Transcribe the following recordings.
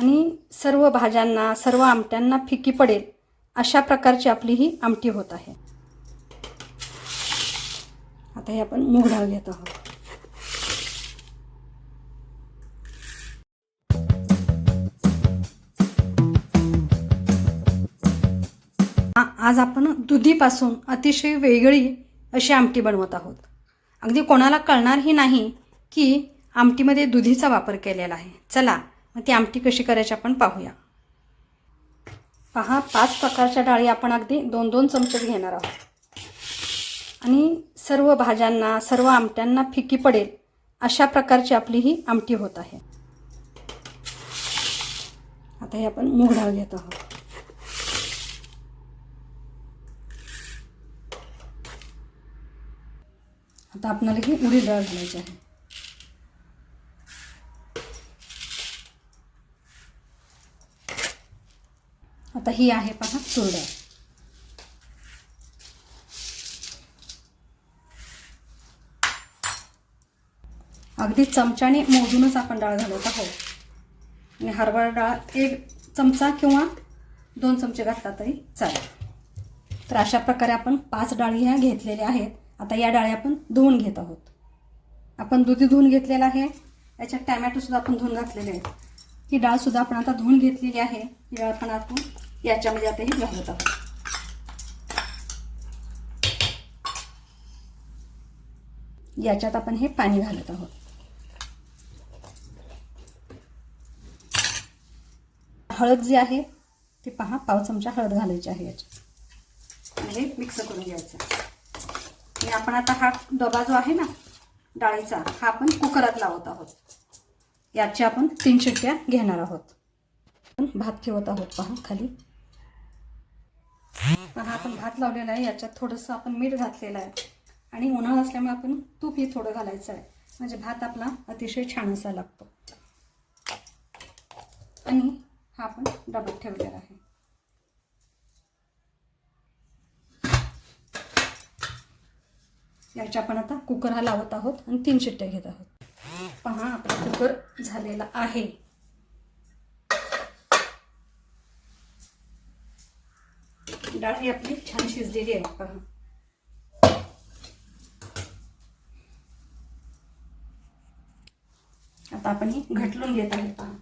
आणि सर्व भाज्यांना सर्व आमट्यांना फिकी पडेल अशा प्रकारची आपली ही आमटी होत आहे. आता हे आपण मूग डाळ घेत आहोत. आज आपण दुधीपासून अतिशय वेगळी अशी आमटी बनवत आहोत. अगदी कोणाला कळणारही नाही की आमटीमध्ये दुधीचा वापर केलेला आहे. चला मग ती आमटी कशी करायची आपण पाहूया. पहा पाच प्रकारच्या डाळी आपण अगदी दोन दोन चमचे घेणार आहोत. आणि सर्व भाज्यांना सर्व आमट्यांना फिकी पडेल अशा प्रकारची आपली ही आमटी होत आहे. आता हे आपण मूग डाळ घेत आहोत. आता आपल्याला ही उडी डाळ घ्यायची आहे. आता ही आहे पहा तूर डाळ अगदी चमच्याने मोजूनच आपण डाळ घालत आहोत. आणि हरभरा डाळ एक चमचा किंवा दोन चमचे घातला तरी चालेल. तर अशा प्रकारे आपण पाच डाळी ह्या घेतलेल्या आहेत. आता या डाळी आपण धुवून घेत आहोत. आपण दुधी धुवून घेतलेला आहे. याच्यात टॅमॅटोसुद्धा आपण धुवून घातलेले आहेत. ही डाळसुद्धा आपण आता धुवून घेतलेली आहे. ही डाळ पण आपण याच्यामध्ये आता हे घालत आहोत. याच्यात आपण हे पाणी घालत आहोत. हळद जी आहे ती पहा पाव चमचा हळद घालायची आहे याच्यात. आणि हे मिक्स करून घ्यायचं. आणि आपण आता हा डबा जो आहे ना डाळीचा हा आपण कुकरात लावत आहोत. याच्या आपण तीन शिट्ट्या घेणार आहोत. भात ठेवत आहोत पहा खाली. हा आपण भात लावलेला आहे याच्यात थोडंसं आपण मीठ घातलेलं आहे. आणि उन्हाळा असल्यामुळे आपण तूपही थोडं घालायचं आहे. म्हणजे भात आपला अतिशय छान असा लागतो. आणि हा आपण डब्यात ठेवलेला आहे. याच्या आपण आता कुकर हा लावत आहोत आणि तीन शिट्ट्या घेत आहोत. पहा आपला कुकर झालेला आहे. डाळ ही आपली छान शिजलेली आहे. पहा. आता आपण ही घटलून घेत आहे पहा.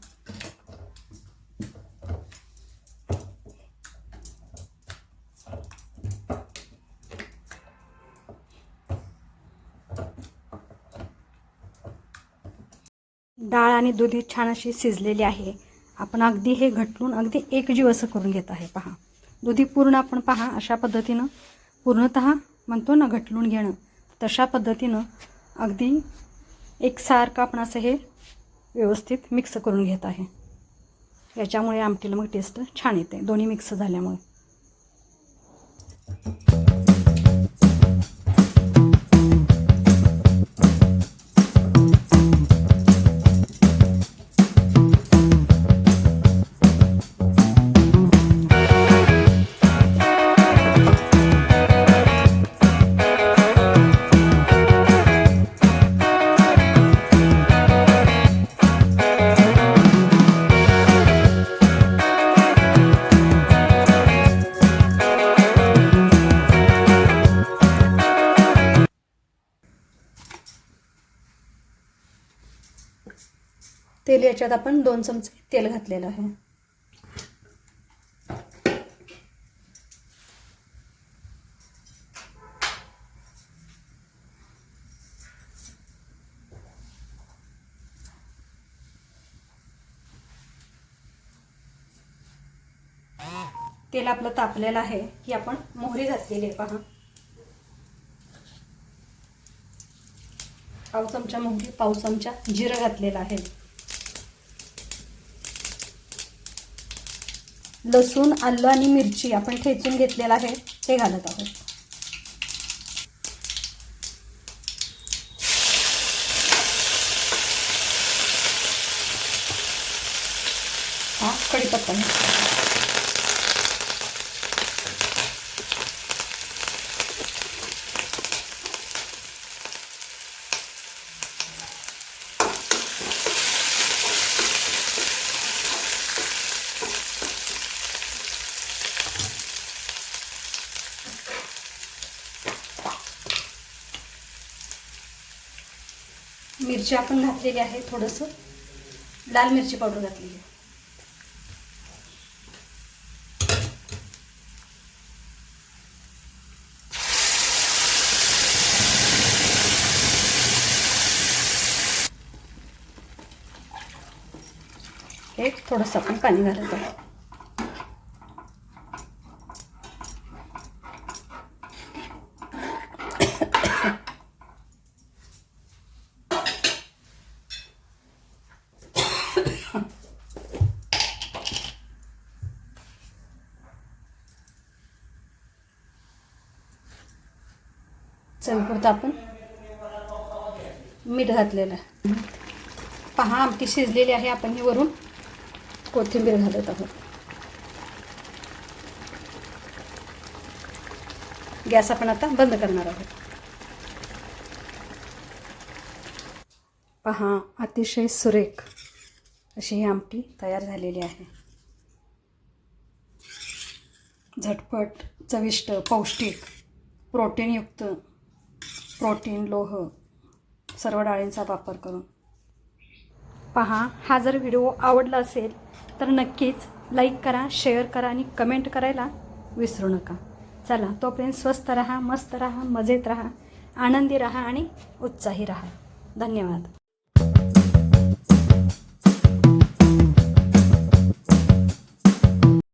डाळ आणि दूध ही छान अशी शिजलेली आहे. आपण अगदी हे घटलून अगदी एकजीव असं करून घेत आहे पहा. दुधी पूर्ण आपण पहा अशा पद्धतीनं. पूर्णत म्हणतो ना घटलून घेणं. तशा पद्धतीनं अगदी एकसारखं आपण असं हे व्यवस्थित मिक्स करून घेत आहे. याच्यामुळे आमटीला मग टेस्ट छान येते. दोन्ही मिक्स झाल्यामुळे. तेल याच्यात आपण दोन चमचे तेल घातलेलं आहे. तेल आपलं तापलेलं आहे की आपण मोहरी घातलेली आहे पहा. पाव चमचा मोहरी पाव चमचा जिरं घातलेलं आहे. लसूण आलं आणि मिरची आपण ठेचून घेतलेलं आहे. ते घालत आहोत. हा कढीपत्ता मिरची आपण घातलेली आहे थोडंसं. लाल मिरची पावडर घातलेली आहे. एक थोडंसं आपण पाणी घालत आहोत. चवीपुरतं आपण. मीठ घातलेलं. आहे पहा आमटी शिजलेली आहे आपण ही वरून. कोथिंबीर घालत आहोत. गॅस आपण आता बंद करणार आहोत. पहा अतिशय सुरेख अशी ही आमटी तयार झालेली आहे. झटपट चविष्ट पौष्टिक प्रोटीनयुक्त प्रोटीन लोह सर्व डाळींचा वापर करून. पहा हा जर व्हिडिओ आवडला असेल तर नक्कीच लाईक करा शेअर करा आणि कमेंट करायला विसरू नका. चला तोपर्यंत स्वस्त रहा मस्त रहा मजेत रहा आनंदी रहा आणि उत्साही रहा. धन्यवाद.